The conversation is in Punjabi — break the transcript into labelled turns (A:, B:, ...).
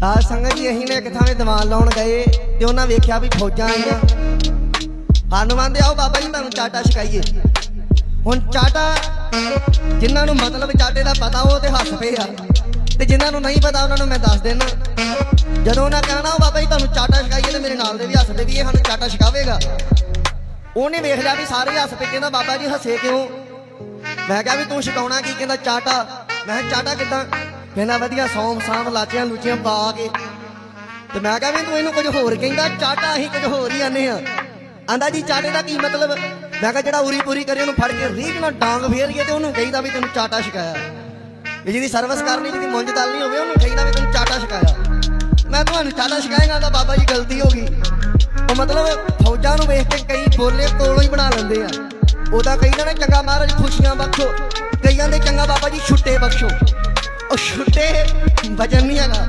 A: ਸਾਧ ਸੰਗਤ ਜੀ, ਅਸੀਂ ਨੇ ਇੱਕ ਥਾਂ 'ਤੇ ਦੀਵਾਨ ਲਾਉਣ ਗਏ ਤੇ ਉਹਨਾਂ ਵੇਖਿਆ ਵੀ ਫੌਜਾਂ ਆਈਆਂ। ਸਾਨੂੰ ਆਂਦੇ ਆਓ ਬਾਬਾ ਜੀ, ਤੁਹਾਨੂੰ ਚਾਟਾ ਛਕਾਈਏ। ਹੁਣ ਚਾਟਾ ਜਿਨ੍ਹਾਂ ਨੂੰ ਮਤਲਬ ਚਾਟੇ ਦਾ ਪਤਾ, ਉਹ ਤੇ ਹੱਸ ਪਏ ਆ। ਤੇ ਜਿਨ੍ਹਾਂ ਨੂੰ ਨਹੀਂ ਪਤਾ, ਉਹਨਾਂ ਨੂੰ ਮੈਂ ਦੱਸ ਦੇਣਾ ਜਦੋਂ ਉਹਨਾਂ ਕਹਿਣਾ, ਉਹ ਬਾਬਾ ਜੀ, ਤੁਹਾਨੂੰ ਚਾਟਾ ਛਕਾਈਏ ਤੇ ਮੇਰੇ ਨਾਲ ਦੇ ਵੀ ਹੱਸਦੇ ਵੀ ਇਹ ਸਾਨੂੰ ਚਾਟਾ ਛਕਾਵੇਗਾ। ਉਹਨੇ ਵੇਖ ਲਿਆ ਵੀ ਸਾਰੇ ਹੱਸ ਪਏ, ਕਹਿੰਦਾ ਬਾਬਾ ਜੀ, ਹੱਸੇ ਕਿਉਂ? ਮੈਂ ਕਿਹਾ ਵੀ ਤੂੰ ਛਕਾਉਣਾ ਕੀ? ਕਹਿੰਦਾ ਚਾਟਾ। ਮੈਂ ਕਿਹਾ, ਚਾਟਾ ਕਿਦਾਂ? ਕਹਿੰਦਾ ਵਧੀਆ ਸੌਂਫ ਸਾਂਫ ਲਾਚੀਆਂ ਲੂਚੀਆਂ ਪਾ ਕੇ। ਤੇ ਮੈਂ ਕਿਹਾ ਵੀ ਤੂੰ ਇਹਨੂੰ ਕੁਝ ਹੋਰ ਕਹਿੰਦਾ, ਚਾਟਾ ਅਸੀਂ ਕੁਝ ਹੋਰ ਹੀ ਆਨੇ ਆ। ਆਂਦਾ ਜੀ, ਚਾਟੇ ਦਾ ਕੀ ਮਤਲਬ? ਮੈਂ ਕਿਹਾ ਜਿਹੜਾ ਉਰੀ ਪੂਰੀ ਕਰੇ ਉਹਨੂੰ ਫੜ ਕੇ ਰੀਕ ਨਾਲ ਡਾਂਗ ਫੇਰੀਏ ਤੇ ਉਹਨੂੰ ਕਹੀਦਾ ਵੀ ਤੈਨੂੰ ਚਾਟਾ ਛਕਾਇਆ। ਵੀ ਜਿਹਦੀ ਸਰਵਿਸ ਕਰਨੀ, ਜਿਹਦੀ ਮੁੰਜ ਦਲ ਨਹੀਂ ਹੋਵੇ, ਉਹਨੂੰ ਕਹੀਦਾ ਵੀ ਤੈਨੂੰ ਚਾਟਾ ਛਕਾਇਆ। ਮੈਂ ਤੁਹਾਨੂੰ ਚਾਟਾ ਛਕਾਏਗਾ ਤਾਂ ਬਾਬਾ ਜੀ ਗਲਤੀ ਹੋ ਗਈ। ਉਹ ਮਤਲਬ ਫੌਜਾਂ ਨੂੰ ਵੇਖ ਕੇ ਕਈ ਬੋਲੇ ਕੋਲੋਂ ਹੀ ਬਣਾ ਲੈਂਦੇ ਆ। ਉਹਦਾ ਕਈ ਨਾ, ਚੰਗਾ ਮਹਾਰਾਜ ਖੁਸ਼ੀਆਂ ਬਖਸ਼ੋ। ਕਈਆਂ ਦੇ ਚੰਗਾ ਬਾਬਾ ਜੀ ਛੁੱਟੇ ਬਖਸ਼ੋ। ਉਹ ਨਹੀਂ ਹੈਗਾ।